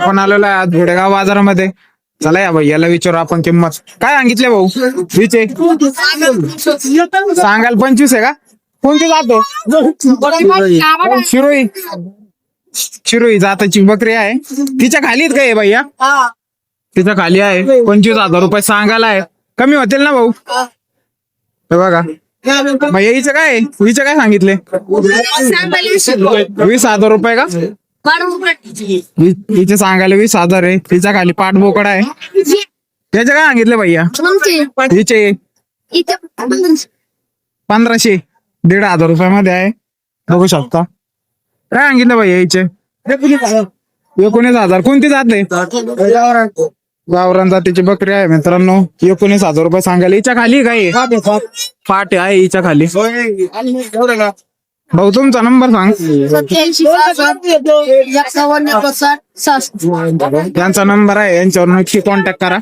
आपण आलेलो आहे आज भुडेगाव बाजारामध्ये. चला या भाई याला विचारू आपण किंमत. काय सांगितले भाऊ? विचे सांगाल पंचवीस आहे का? कोणती जातो शिरोई. शिरोई जाताची बकरी आहे. तिच्या खालीत काय भैया? तिच्या खाली आहे. पंचवीस हजार रुपये सांगायला आहे. कमी होतील ना भाऊ? हे बघा. भैया हिचं काय? आहे? हिचं काय सांगितले? वीस हजार रुपये का? हि- हिचे सांगायला वीस हजार आहे. तिच्या खाली पाठ बोकड आहे. त्याचे काय सांगितले भैया? हिचे. पंधराशे. दीड हजार रुपयामध्ये आहे. बघू शकता. काय सांगितलं भैया हिचे? एकोणीस हजार. कोणती जाते गावरान जातीची बकरी आहे मित्रांनो. एकोणीस हजार रुपये सांगायला. हिच्या खाली काय आहे? पाट आहे हिच्या खाली. भाऊ तुमचा नंबर सांग. त्यांचा नंबर आहे यांच्यावर नक्की कॉन्टॅक्ट करा.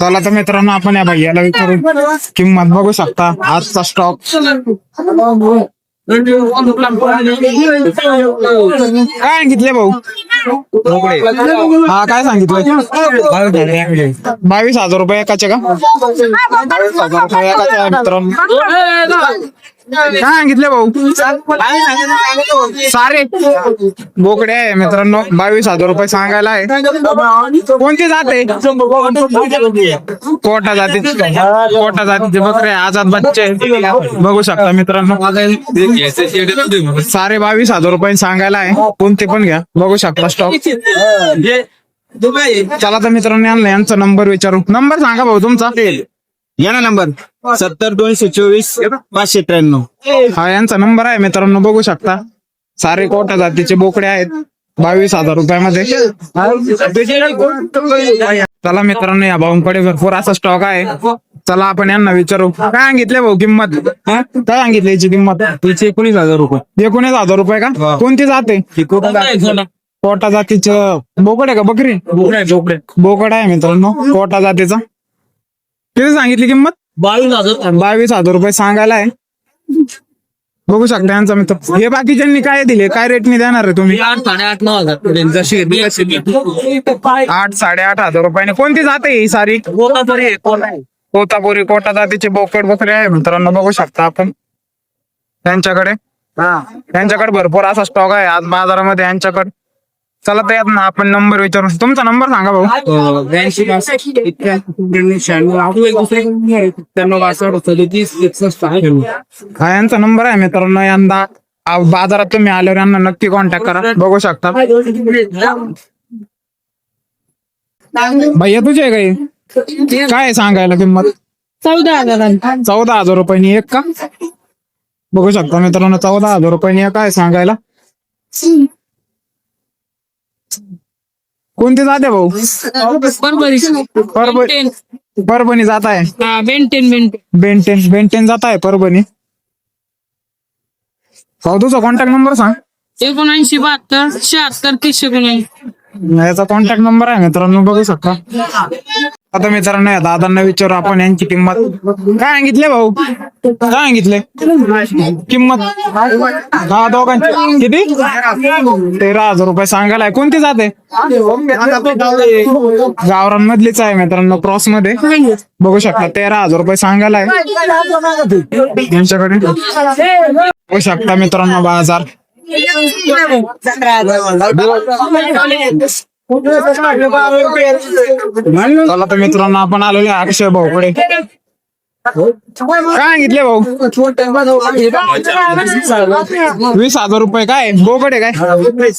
चला तर मित्रांनो आपण या भैयाला विचारू किंमत बघू शकता. आजचा स्टॉक काय सांगितले भाऊ? हा काय सांगितलं बावीस हजार रुपये एकाचे का? बावीस हजार रुपये एकाचे आहे मित्रांनो काय सांगितले भाऊ. सारे. बोकडे आहे मित्रांनो बावीस हजार रुपये सांगायला आहे. कोणती जाते कोटा जाती कोटा जातीचे बकरे आजाद बच्चे. बघू शकता मित्रांनो. सारे बावीस हजार रुपये सांगायला आहे. कोणते पण घ्या. बघू शकता स्टॉक चला तर मित्रांनो यांना यांचा नंबर विचारू. नंबर सांगा भाऊ तुमचा. या ना नंबर. सत्तर दोनशे चोवीस पाचशे त्र्याण्णव. हा यांचा नंबर आहे मित्रांनो बघू शकता. सारे कोटा जातीचे बोकडे आहेत. बावीस हजार रुपयामध्ये. चला मित्रांनो या भाऊंकडे भरपूर असा स्टॉक आहे. चला आपण यांना विचारू. काय सांगितले भाऊ किंमत? हा? काय सांगितली याची किंमत? तिचे एकोणीस हजार रुपये. एकोणीस हजार रुपये का? कोणती जाते कोटा जातीचं. बोकड आहे का? बकरी? बोकड आहे मित्रांनो. कोटा जातीचा. किती सांगितली किंमत? बावीस हजार बावीस हजार रुपये सांगायला आहे बघू शकता यांचा मित्र. हे बाकीच्यांनी काय दिले? काय रेटने देणार आहे तुम्ही? आठ साडेआठ नऊ हजार जशी आठ साडेआठ हजार रुपयाने. कोणती जाते ही सारी? कोतापुरी कोटा जातीचे बोकड बकरे आहे. मित्रांनो बघू शकता आपण. त्यांच्याकडे? त्यांच्याकडे भरपूर असा स्टॉक आहे. आज बाजारामध्ये यांच्याकडे चला तर यात ना आपण नंबर विचारू. तुमचा नंबर सांगा भाऊ. ब्याऐंशी शहाण्णव बासष्ट सदतीस एकसष्ट हा यांचा नंबर आहे मित्रांनो. यंदा आ- बाजारात तुम्ही आल्यावर यांना नक्की कॉन्टॅक्ट करा. बघू शकता. भैया तुझे काही काय आहे सांगायला किंमत? चौदा हजार. चौदा हजार रुपयानी एक का? बघू शकता मित्रांनो चौदा हजार रुपयानी एक आहे सांगायला. कोणते जाते भाऊ? परभणी परभणी जात आहे हा बेंटेन बेंटेन बेंटेन बेंटेन जात आहे परभणी? भाऊ तुझा कॉन्टॅक्ट नंबर सांग. एकोणऐंशी बहात्तर शहात्तर तीस एकोणऐंशी. याचा कॉन्टॅक्ट नंबर आहे मित्रांनो बघू शकता. आता मित्रांनो या दादांना विचारू आपण यांची किंमत. काय सांगितले भाऊ? काय सांगितले? किंमत? हा दोघांची. किती? तेरा हजार रुपये सांगायला आहे. कोणती जाते गावरांमधलीच आहे मित्रांनो क्रॉसमध्ये बघू शकता तेरा हजार रुपये सांगायला आहे. यांच्याकडे. बघू शकता मित्रांनो बाजार. तर मित्रांनो आपण आलेलो अक्षय भाऊकडे. काय सांगितले भाऊ? वीस हजार रुपये काय? बोकड आहे काय?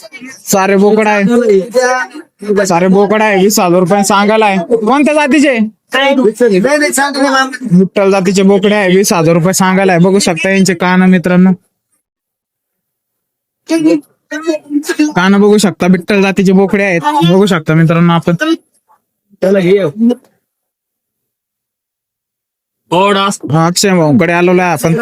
सारे बोकड आहे. सारे बोकड आहे वीस हजार रुपये सांगायला आहे. कोणत्या जातीचे? विठ्ठल जातीचे बोकडे आहे वीस हजार रुपये सांगायला आहे. बघू शकता यांचे कान मित्रांनो. कान बघू शकता बिट्टल जातीचे बोकडे आहेत. बघू शकता मित्रांनो आपण. हा, अक्षय भाऊकडे आलेलो आहे आपण.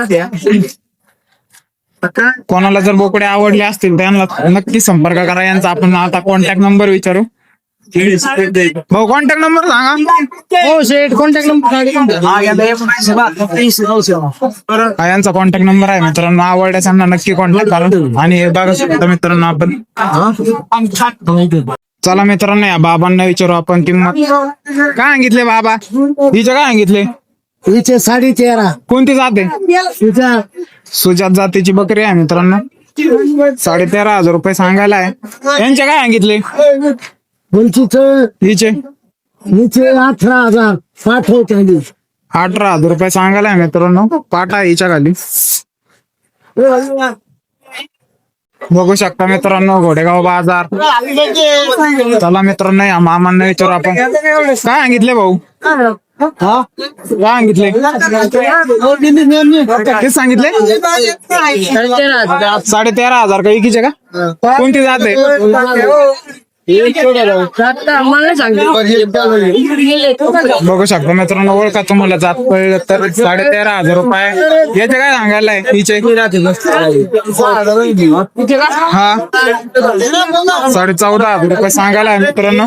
कोणाला जर बोकडे आवडले असतील तर यांना नक्की संपर्क करा. यांचा आपण आता कॉन्टॅक्ट नंबर विचारू. भाऊ कॉन्टॅक्ट नंबर सांगा. हो कॉन्टॅक्ट नंबर हा यांचा कॉन्टॅक्ट नंबर आहे मित्रांनो. आवडल्यास त्यांना नक्की कॉन्टॅक्ट करा. आणि हे बघा शकता मित्रांनो आपण चला मित्रांनो या बाबांना विचारू आपण किंमत. काय सांगितले बाबा? हिचे काय सांगितले? हिचे साडी तेरा कोणती जाते सुजात जातीची बकरी आहे मित्रांनो. साडे तेरा हजार रुपये सांगायला आहे. यांचे काय सांगितले? हिचे हिचे अठरा हज़ार. पाठव त्यांनी अठरा हज़ार रुपये सांगायला आहे मित्रांनो. पाटा हिच्या खाली. बघू शकता मित्रांनो घोडेगाव बाज़ार. चला मित्रांनो या मामांना विचारू आपण. काय सांगितले भाऊ? हा? काय सांगितले? किती सांगितले? साडे तेरा हज़ार का इकीचे का? कोणती जाते बघू शकता मित्रांनो ओळखा तुम्हाला जात कळलं तर साडे तेरा हजार रुपये. याचे काय सांगायला हिचे हा. साडे चौदा हजार रुपये सांगायला आहे मित्रांनो.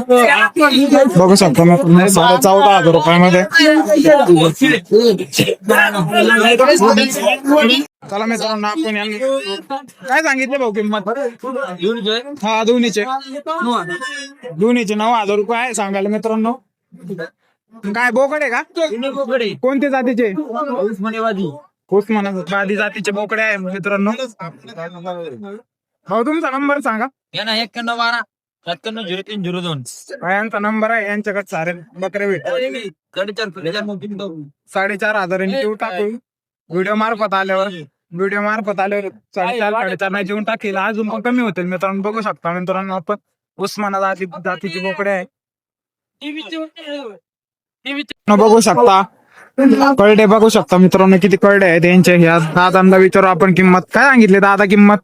बघू शकता मित्रांनो साडे चौदा हजार रुपयामध्ये. चला मित्रांनो आपण यांना काय सांगितले भाऊ किंमत? हा दोन्हीचे. दोन्हीचे नऊ हजार रुपये आहे सांगायला मित्रांनो. काय बोकडे का? कोणते जातीचे? उस्मानाबादी जातीचे बोकडे आहे मित्रांनो. भाऊ तुमचा नंबर सांगा. एक्क्याण्णव बारा सत्त्याण्णव झिरो तीन झिरो दोन. हा, यांचा नंबर आहे यांच्याकडे सारे बकरे भेट. साडेचार हजार देऊ टाकू. व्हिडिओ मार्फत आल्यावर. व्हिडिओ मार्फत आल्यावर साडेचार साडेचार नाही? जेवण टाकेल. अजून पण कमी होतील मित्रांनो. बघू शकता मित्रांनो आपण. उस्माना जाती जातीची बोकडे आहे. बघू शकता. कळडे बघू शकता मित्रांनो किती कळडे आहेत यांचे. ह्या दादांना विचारू आपण किंमत. काय सांगितली दादा किंमत?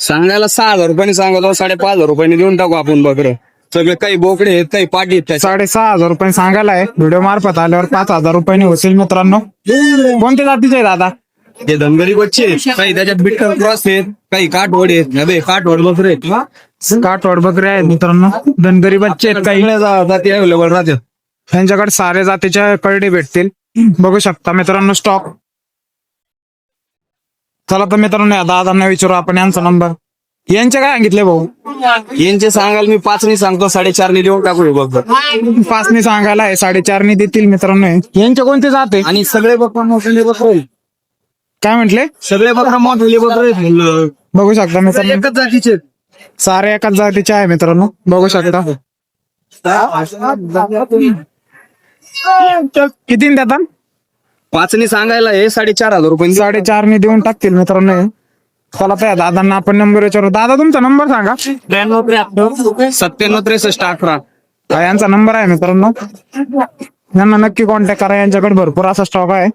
सांगायला सहा हजार रुपयाने सांगतो साडेपाच हजार रुपयाने देऊन टाकू आपण बकर. सगळे काही बोकडे आहेत काही पाटी आहेत साडेसहा हजार रुपये सांगायला आहे. व्हिडिओ मार्फत आल्यावर पाच हजार रुपयाने होतील मित्रांनो. कोणत्या जातीचे आहे दादा? ते धनगरी बच्चे. काही त्याच्यात बिट्टर क्रॉस आहेत काही काठवड आहेत. अबे काठवड बकरे आहेत. काठवाड बकरी आहेत मित्रांनो. धनगरी बच्चे आहेत काही. जाती अवेलेबल राहतात यांच्याकडे सारे जातीच्या कळडे भेटतील. बघू शकता मित्रांनो स्टॉक चला तर मित्रांनो या दादांना विचारू आपण यांचा नंबर यांचे काय सांगितले भाऊ? यांचे सांगाल मी पाच नाही सांगतो साडेचारने देऊन टाकू हे बकर पाचनी सांगायला आहे साडेचारनी देतील मित्रांनो. यांचे कोणते जाते आणि सगळे बकर मोठे बकर आहेत. काय म्हंटले? सगळे बकर मोठे बकर. बघू शकता मित्रांनो. एकच जातीचे. सारे एकाच जातीचे आहे मित्रांनो. बघू शकता. किती देतात? पाचने सांगायला हे साडेचार हजार रुपये साडेचारनी देऊन टाकतील मित्रांनो. चला त्या दादांना आपण नंबर विचारू. दादा तुमचा नंबर सांगा. सत्त्याण्णव त्रेसष्ट अकरा. हा यांचा नंबर आहे मित्रांनो. यांना नक्की कॉन्टॅक्ट करा यांच्याकडे भरपूर असा स्टॉक आहे.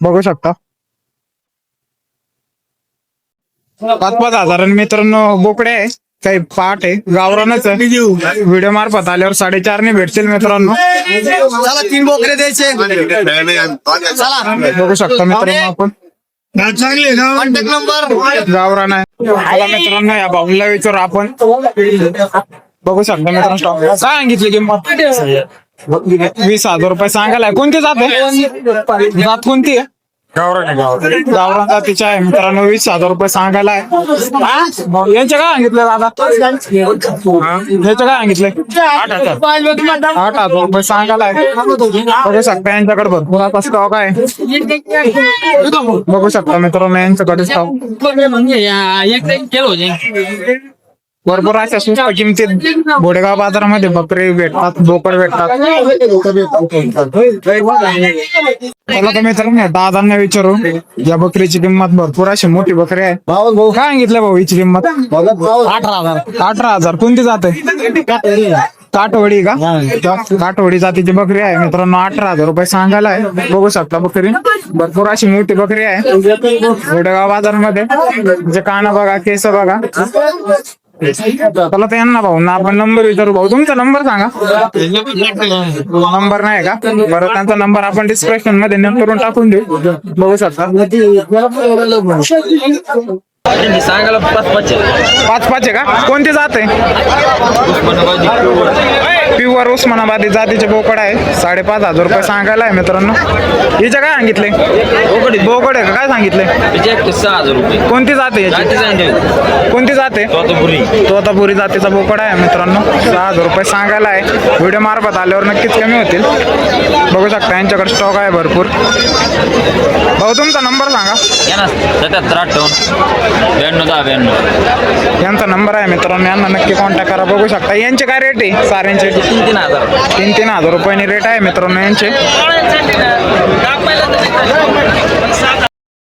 बघू शकता. पाच पाच हजार मित्रांनो बोकडे आहे. काही पाठ आहे. गावरानच व्हिडिओ मार्फत आल्यावर साडेचारने भेटतील मित्रांनो. चला तीन बोकरे द्यायचे. बघू शकता मित्रांनो आपण. चांगले कॉन्टॅक्ट नंबर गावरान आहे. मित्रांनो या भाऊला विचारू आपण. बघू शकता मित्रांनो. स्टॉक सांगितली किंमत? वीस हजार रुपये सांगायला. कोणती जात आहे? जात कोणती आहे? गावरान जातीच्या आहे. मित्रांनो वीस हजार रुपये सांगायला आहे. हा? यांचे काय सांगितले दादा? याचे काय सांगितले? आठ हजार. आठ हजार रुपये सांगायला आहे. बघू शकता यांच्याकडे भरपूर आता स्टॉक आहे. बघू शकता मित्रांनो यांच्याकडे स्टॉक भरपूर अशा स्वस्त किमतीत बोडेगाव बाजारामध्ये बकरी भेटतात बोकड भेटतात. चला तर मित्रांनो दादांना विचारू या बकरीची किंमत भरपूर अशी मोठी बकरी आहे. भाऊ काय सांगितलं भाऊ हिची किंमत? अठरा हजार. अठरा हजार कोणती जाते काठवडी का? काठवडी जातीची बकरी आहे. मित्रांनो अठरा हजार रुपये सांगायला आहे. बघू शकता बकरी. भरपूर अशी मोठी बकरी आहे. घोडेगाव बाजारमध्ये. म्हणजे काना बघा केस बघा. चला यांना भाऊ ना आपण नंबर विचारू भाऊ तुमचा नंबर सांगा नंबर नाही का बरं त्यांचा नंबर आपण डिस्क्रिप्शनमध्ये नंबर करून टाकून देऊ बघू शकता सांगायला पाच पाच पाच पाच आहे का? कोणती जात आहे? प्युअर उस्मानाबादी जातीचे बोकड आहे. साडेपाच हजार रुपये सांगायला आहे मित्रांनो. हिचे काय सांगितले? बोकड आहे. का? काय सांगितले? कोणती जात कोणती जात आहे? तोतापुरी जातीचा बोकड आहे मित्रांनो. सहा हजार रुपये सांगायला आहे. व्हिडिओ मार्फत आल्यावर नक्कीच कमी होतील. बघू शकता यांच्याकडे स्टॉक आहे भरपूर. भाऊ तुमचा नंबर सांगा. सत्याहत्तर अठ्ठावन्न ब्याण्णव दहा ब्याण्णव. यांचा नंबर आहे मित्रांनो यांना नक्की कॉन्टॅक्ट करा बघू शकता. यांचे काय रेट आहे? साऱ्यांचे? तीन तीन हजार. तीन तीन हजार रुपयांनी रेट आहे मित्रांनो यांचे.